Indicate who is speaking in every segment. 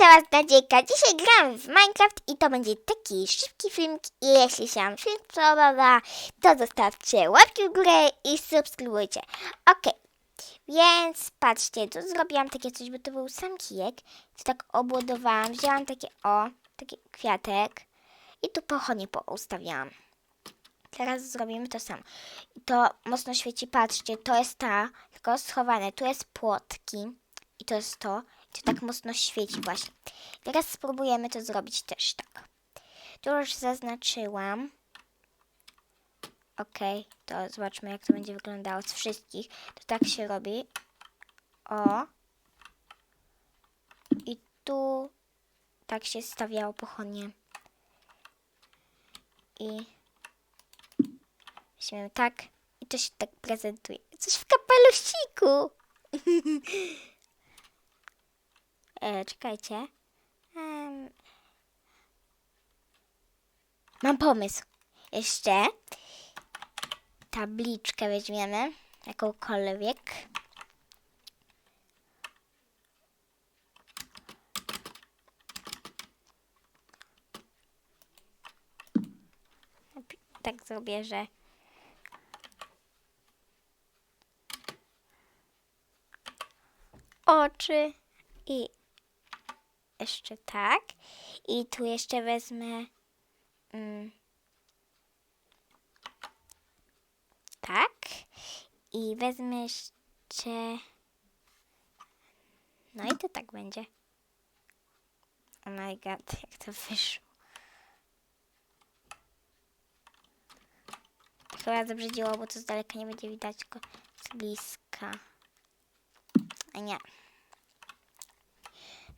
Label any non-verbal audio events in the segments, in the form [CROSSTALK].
Speaker 1: Was Nadziejka. Dzisiaj gram w Minecraft i to będzie taki szybki filmik. I jeśli się Wam film podoba, to zostawcie łapki w górę i subskrybujcie. Ok, więc patrzcie, tu zrobiłam takie coś, bo to był sam kijek. To tak obładowałam, wzięłam takie o, taki kwiatek i tu pochodnie poustawiałam. Teraz zrobimy to samo. I to mocno świeci, patrzcie, to jest ta, tylko schowane, tu jest płotki i to jest to. To tak mocno świeci właśnie. Teraz spróbujemy to zrobić też tak. Tu już zaznaczyłam. Ok, to zobaczmy jak to będzie wyglądało z wszystkich. To tak się robi. O. I tu tak się stawiało pochodnie. I weźmiemy tak. I to się tak prezentuje. Coś w kapeluściku. [LAUGHS] E, czekajcie. Em, mam pomysł. Jeszcze tabliczkę weźmiemy. Jakąkolwiek. Tak zrobię, że oczy i jeszcze tak. I tu jeszcze wezmę mm, tak. I wezmę jeszcze no i to tak będzie. Oh my god, jak to wyszło. Chyba zabrzydziło, bo to z daleka nie będzie widać, tylko z bliska. A nie.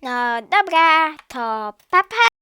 Speaker 1: No dobra, to.